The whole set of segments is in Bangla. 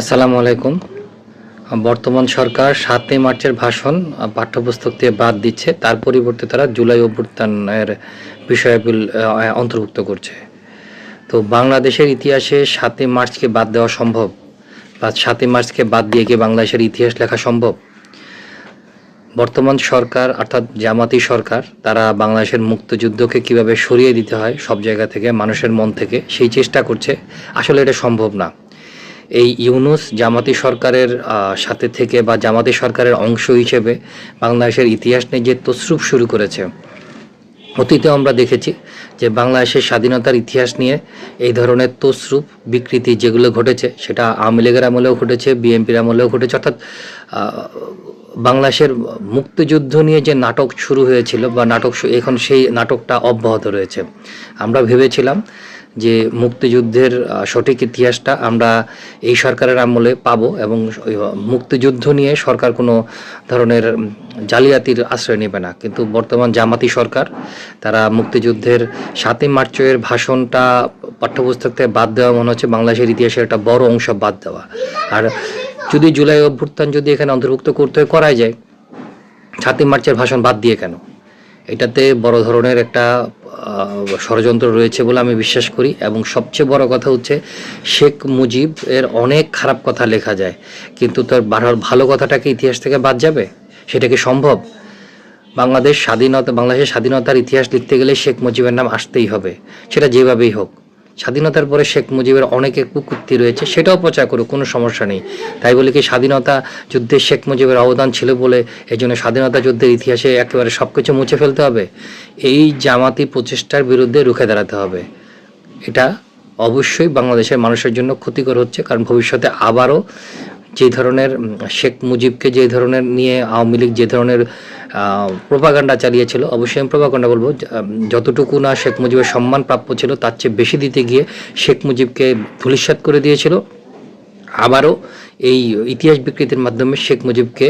আসসালামু আলাইকুম। বর্তমান সরকার সাতই মার্চের ভাষণ পাঠ্যপুস্তক থেকে বাদ দিচ্ছে। তার পরিবর্তে তারা জুলাই অভ্যুত্থানের বিষয়াবলী অন্তর্ভুক্ত করছে। তো বাংলাদেশের ইতিহাসে সাতই মার্চকে বাদ দেওয়া সম্ভব? বা সাতই মার্চকে বাদ দিয়ে কি বাংলাদেশের ইতিহাস লেখা সম্ভব? বর্তমান সরকার, অর্থাৎ জামাতি সরকার, তারা বাংলাদেশের মুক্তযুদ্ধকে কীভাবে সরিয়ে দিতে হয় সব জায়গা থেকে, মানুষের মন থেকে, সেই চেষ্টা করছে। আসলে এটা সম্ভব না। এই ইউনুস জামাতি সরকারের সাথে থেকে বা জামাতি সরকারের অংশ হিসেবে বাংলাদেশের ইতিহাস নিয়ে যে তসরুপ শুরু করেছে অতীতে আমরা দেখেছি যে বাংলাদেশের স্বাধীনতার ইতিহাস নিয়ে এই ধরনের তসরূপ বিকৃতি যেগুলো ঘটেছে, সেটা আওয়ামী লীগের আমলেও ঘটেছে, বিএনপির আমলেও ঘটেছে, অর্থাৎ বাংলাদেশের মুক্তিযুদ্ধ নিয়ে যে নাটক শুরু হয়েছিল বা নাটক এখন সেই নাটকটা অব্যাহত রয়েছে। আমরা ভেবেছিলাম যে মুক্তিযুদ্ধের সঠিক ইতিহাসটা আমরা এই সরকারের আমলে পাবো এবং মুক্তিযুদ্ধ নিয়ে সরকার কোনো ধরনের জালিয়াতির আশ্রয় নেবে না। কিন্তু বর্তমান জামাতি সরকার, তারা মুক্তিযুদ্ধের সাতই মার্চের ভাষণটা পাঠ্যপুস্তক থেকে বাদ দেওয়া মনে হচ্ছে বাংলাদেশের ইতিহাসের একটা বড় অংশ বাদ দেওয়া। আর যদি জুলাই অভ্যুত্থান যদি এখানে অন্তর্ভুক্ত করতে করাই যায়। সাতই মার্চের ভাষণ বাদ দিয়ে কেন? এটাতে বড় ধরনের একটা ষড়যন্ত্র রয়েছে বলে আমি বিশ্বাস করি। এবং সবচেয়ে বড় কথা হচ্ছে, শেখ মুজিব এর অনেক খারাপ কথা লেখা যায়। কিন্তু তার বাড়ার ভালো কথাটাকে ইতিহাস থেকে বাদ যাবে? সেটা কি সম্ভব? বাংলাদেশ স্বাধীনতা, বাংলাদেশের স্বাধীনতার ইতিহাস লিখতে গেলে শেখ মুজিবের নাম আসতেই হবে। সেটা যেভাবেই হোক। স্বাধীনতার পরে শেখ মুজিবের অনেকের কুকুক্তি রয়েছে, সেটাও প্রচার করুক, কোনো সমস্যা নেই। তাই বলে কি স্বাধীনতা যুদ্ধে শেখ মুজিবের অবদান ছিল বলে এই জন্য স্বাধীনতা যুদ্ধের ইতিহাসে একেবারে সব কিছু মুছে ফেলতে হবে? এই জামাতি প্রচেষ্টার বিরুদ্ধে রুখে দাঁড়াতে হবে। এটা অবশ্যই বাংলাদেশের মানুষের জন্য ক্ষতিকর হচ্ছে, কারণ ভবিষ্যতে আবারও যে ধরনের শেখ মুজিবকে যে ধরনের নিয়ে আওয়ামী লীগ যে ধরনের প্রোপাগান্ডা চালিয়েছিল। অবশ্যই আমি প্রোপাগান্ডা বলব। যতটুকু না শেখ মুজিবের সম্মান প্রাপ্য ছিল, তার চেয়ে বেশি দিতে গিয়ে শেখ মুজিবকে ধূলিসাৎ করে দিয়েছিল। আবারও এই ইতিহাস বিকৃতির মাধ্যমে শেখ মুজিবকে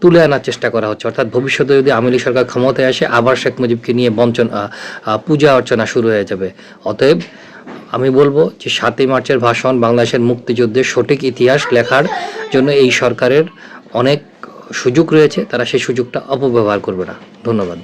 তুলে আনার চেষ্টা করা হচ্ছে। অর্থাৎ ভবিষ্যতে যদি আওয়ামী সরকার ক্ষমতায় আসে, আবার শেখ মুজিবকে নিয়ে বঞ্চন পূজা অর্চনা শুরু হয়ে যাবে। অতএব আমি বলব যে সাতই মার্চের ভাষণ বাংলাদেশের মুক্তিযুদ্ধের সঠিক ইতিহাস লেখার জন্য এই সরকারের অনেক সুযোগ রয়েছে তারা সেই সুযোগটা অপব্যবহার করবে না। ধন্যবাদ।